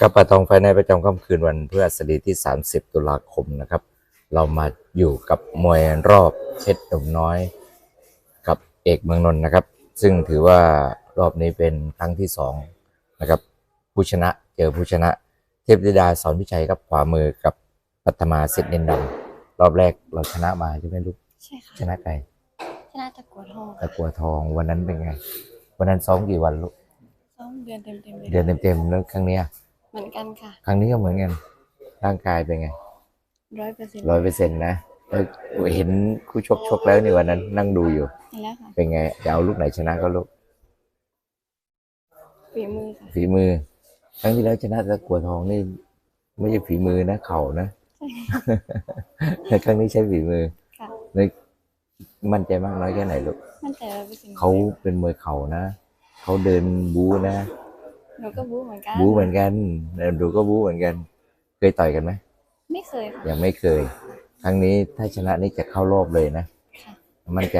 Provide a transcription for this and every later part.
กับปะทองไฟในประจำค่ำคืนวันพฤหัสบดีที่ 30 ตุลาคมนะครับ เรามาอยู่กับมวยรอบเพชรหนุ่มน้อย กับเอกเมืองนนท์นะครับ ซึ่งถือว่ารอบนี้เป็นครั้งที่สองนะครับผู้ชนะเจอผู้ชนะ เทพธิดาสอนพิชัยกับขวามือกับปัทมาสิทธิ์เนินดำรอบแรกเราชนะมาใช่ไหมลูกใช่ค่ะชนะใครชนะตะกัวทองตะกัวทองวันนั้นเป็นไง วันนั้นซ้อมกี่วันลูกสองเดือนเต็มเต็มๆเลยเดือนเต็มๆแล้วครั้งเนี้ย เหมือนกันค่ะ ครั้งนี้ก็เหมือนกัน ร่างกายเป็นไงร้อยเปอร์เซ็นต์ร้อยเปอร์เซ็นต์นะเอ้ยเห็นคู่ชกชกแล้วนี่วันนั้น นั่งดูอยู่ แล้วค่ะ เป็นไงจะเอาลูกไหนชนะก็ลูกฝีมือค่ะฝีมือ ครั้งที่แล้วชนะตะกัวทองนี่ ไม่ใช่ฝีมือนะเข่านะแต่ครั้งนี้ใช้ฝีมือค่ะในมั่นใจมากน้อยแค่ไหนลูก มั่นใจร้อยเปอร์เซ็นต์เขาเป็นมวยเข่านะ เขาเดินบู๊นะ หนูก็บู๊เหมือนกัน บู๊เหมือนกันเดินดูก็บู๊เหมือนกัน เคยต่อยกันไหมไม่เคยค่ะยังไม่เคย ครั้งนี้ถ้าชนะนี่จะเข้ารอบเลยนะค่ะมั่นใจ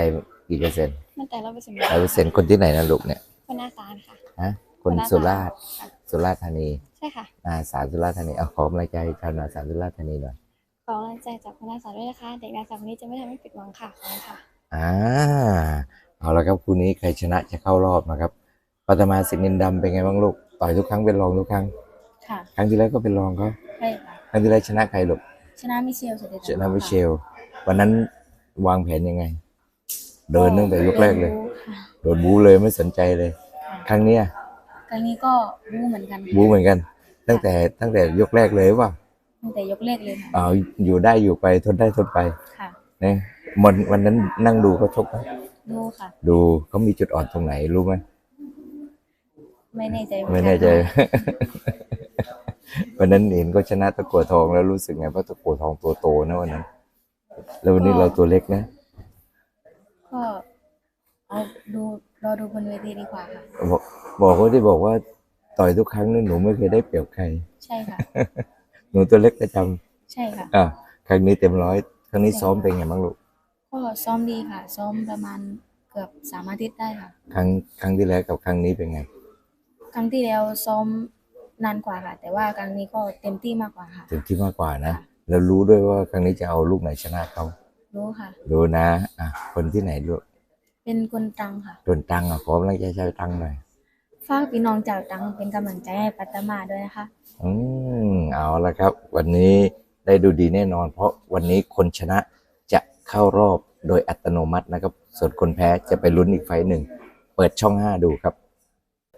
กี่เปอร์เซ็นต์มั่นใจร้อยเปอร์เซ็นต์ร้อยเปอร์เซ็นต์คนที่ไหนนะลูกเนี่ยคนหน้าตาลค่ะฮะคนสุราษฎร์ค่ะสุราษฎร์ธานีใช่ค่ะอาสาวสุราษฎร์ธานีเอาขอกำลังใจชาวนาสาวสุราษฎร์ธานีหน่อยขอกำลังใจจากคนหน้าตาลด้วยนะคะ เด็กนาสาวคนนี้จะไม่ทำให้ผิดหวังค่ะขอบคุณค่ะอ่าเอาละครับคู่นี้ใครชนะจะเข้ารอบนะครับปัตมาสิงห์นินดำเป็นไงบ้างลูก ต่อยทุกครั้งเป็นรองทุกครั้ง ค่ะ ครั้งที่แล้วก็เป็นรองเขาใช่ค่ะ ครั้งที่แล้วชนะใครลูกชนะมิเชลเสด็จชนะมิเชล วันนั้นวางแผนยังไง เดินตั้งแต่ยกแรกเลยค่ะโดนบูเลยไม่สนใจเลยค่ะครั้งเนี้ยครั้งนี้ก็บู๊เหมือนกันค่ะบูเหมือนกัน ตั้งแต่ตั้งแต่ยกแรกเลยว่าตั้งแต่ยกเลขเลยค่ะเอาอยู่ได้อยู่ไปทนได้ทนไปค่ะนะวันวันนั้นนั่งดูเขาชกไหมดูค่ะ ดูเขามีจุดอ่อนตรงไหนรู้ไหม ไม่แน่ใจเหอไม่กัแน่ใจค่ะวันนั้นเห็นก็ชนะตะกัวทองแล้วรู้สึกไงเพราะตะกัวทองตัวโตนะวันนั้น แล้ววันนี้เราตัวเล็กนะก็เอาดูรอดูบนเวทีดีกว่าค่ะบอกบอกว่าที่บอกว่าต่อยทุกครั้งนี่หนูไม่เคยได้เปรียบใคร ใช่ค่ะ หนูตัวเล็กประจใช่ค่ะำอะครั้งนี้เต็มร้อยครั้งนี้ซ้อมเป็นไงบ้างลูกก็ซ้อมดีค่ะ ซ้อมประมาณเกือบสามอาทิตย์ได้ค่ะ ครั้งครั้งที่แล้วกับครั้งนี้เป็นไง ครั้งที่แล้วซ้อมนานกว่าค่ะ แต่ว่าครั้งนี้ก็เต็มที่มากกว่าค่ะ เต็มที่มากกว่านะค่ะแล้วรู้ด้วยว่าครั้งนี้จะเอาลูกไหนชนะเขารู้ค่ะ รู้นะอะคนที่ไหนลูกเป็นคนตรังค่ะโดนตังค์อะขอกำลังใจชาวตังค์หน่อยฝากพี่น้องชาวตรังเป็นกำลังใจให้ปัตตมาด้วยนะคะ อืมเอาละครับ วันนี้ได้ดูดีแน่นอน เพราะวันนี้คนชนะจะเข้ารอบโดยอัตโนมัตินะครับ ส่วนคนแพ้จะไปลุ้นอีกไฟต์หนึ่ง เปิดช่อง5ดูครับ